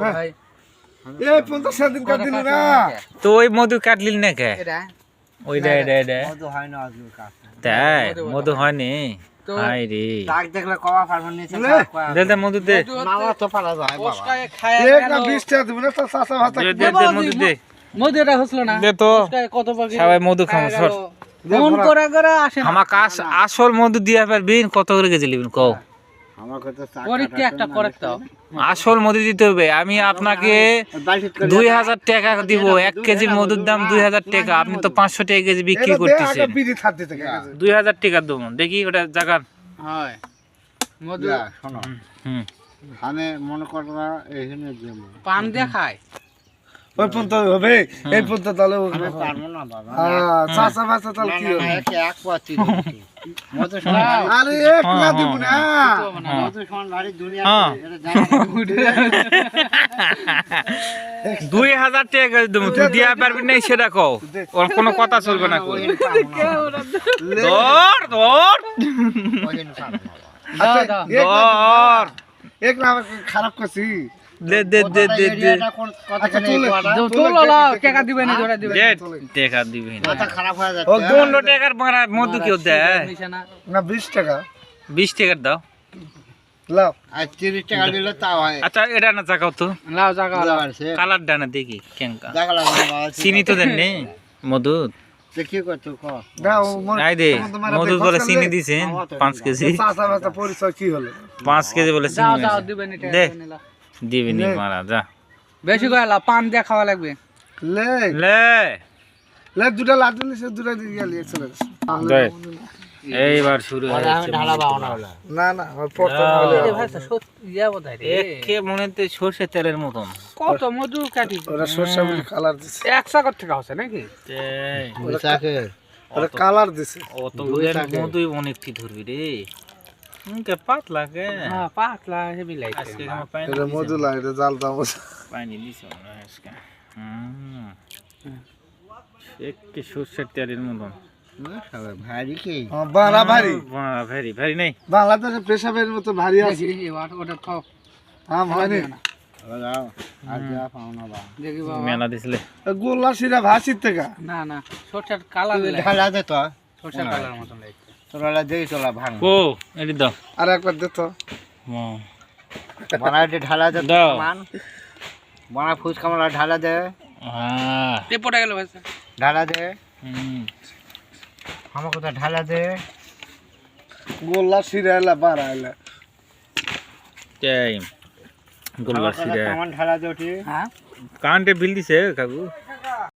ভাই। এই পঞ্চাশ ষাট দিন কাট দিল না? তো ওই মধু কাটলিল না কে? ওইটা এটা এটা মধু হয় না কাজ তাই মধু হয়নি। হাই রে। দাগ দেখলে কবা পারবেন নিচে দে দে মধু দে। নামা তো পারা যায় বাবা। এক না বিশ টাকা দিব না তো চাষা ভাতা দে দে দে মধু দে। মধু এটা হসলো না। দে তো। কত পাখি সবাই মধু খামো সর। ফোন করে করে আসে না। আমাকে আসল মধু দিয়া পারবিন কত করে কেজি লিবেন কও। আসল মধু দিতে হবে। আমি আপনাকে দুই হাজার টাকা দিব। এক কেজি মধুর দাম দুই হাজার টাকা। আপনি তো পাঁচশো টাকা কেজি বিক্রি করতেছেন। দুই হাজার টাকা দেবো। দেখি ওটা জাগান। হয়। মনে পান দিয়ে ওই পর্যন্ত হবে। এই পর্যন্ত তাহলে আমি পারব না বাবা। হ্যাঁ চাষা ভাতা তাহলে কি হবে? সমান আরে দিব না। দুনিয়া হ্যাঁ। জানো। দুই হাজার টাকা করে দেবো। তুই দিয়া পারবি না সেটা কও। ওর কোনো কথা চলবে না ধর ধর। আচ্ছা, ধর। এক না খারাপ করছি দে দে দে দে দে। আচ্ছা চলে। তোলো টাকা দিবে না জোড়া দিবে। টাকা দিবি। না। মাথা খারাপ হয়ে ও, যাচ্ছে পনেরো টাকার মারা মধু কেউ দেয়? না বিশ টাকা। বিশ টাকার দাও। লাও। আর তিরিশ টাকা দিলে তাও হয়। আচ্ছা এটা না জাগাও তো। লাও জায়গা কালার ডানা দেখি চিনি তো দেন নে মধু? দেখি ক দাও মধু বলে চিনি দিছেন পাঁচ কেজি। পরিচয় কি হলো? পাঁচ কেজি বলে চিনি দে। দিবে না, মারা যা বেশি করে লাও পান দিয়ে খাওয়া লাগবে। লে। লে। লে দুটা লাড্ডু নিছে দুটা দিয়ে গেলি চলে গেছে। এইবার শুরু আমি হয়েছে না না ইয়া। একে মনে হচ্ছে সর্ষে তেলের মতন। কত মধু কাটি ওরা সরষা বলে কালার দিছে। এক সাগর থেকে হচ্ছে নাকি? ওরা কালার দিছে। অত মধুই অনেকটি ধরবি রে। পাতলা কে হ্যাঁ পাতলা হেভি লাইছে আজকে আমার পানি এটা মধু লাই জাল দাম পানি দিছ না আজকে হুম একে সর্ষের তেলের মতন ভারী কি বাংলা ভারী ভেরি ভেরি নেই বাংলাদেশে পেশাবের মতো ভারী আছে ওটা মেলা দিছিলে গোল্লা সিরা ভাসির থেকে না না সরষের কালার দিলে ঢালা দে তো সরষের কালার মতন তোরা দেই তোলা ভাঙ। ও এটি দাও। আর একবার দে তো। হুম। বানাইতে ঢালা দে। মান বানা ফুচকা মালা ঢালা দে। আহ, তে পড়ে গেল ভাই ঢালা দে। হুম। আমাকে তো ঢালা দে। গোল্লা সিরা এলা বাড়া এলা এই গোল্লা সিরা কেমন ঢালা দে ওটি। হ্যাঁ। কারেন্টে বিল দিছে কাকু।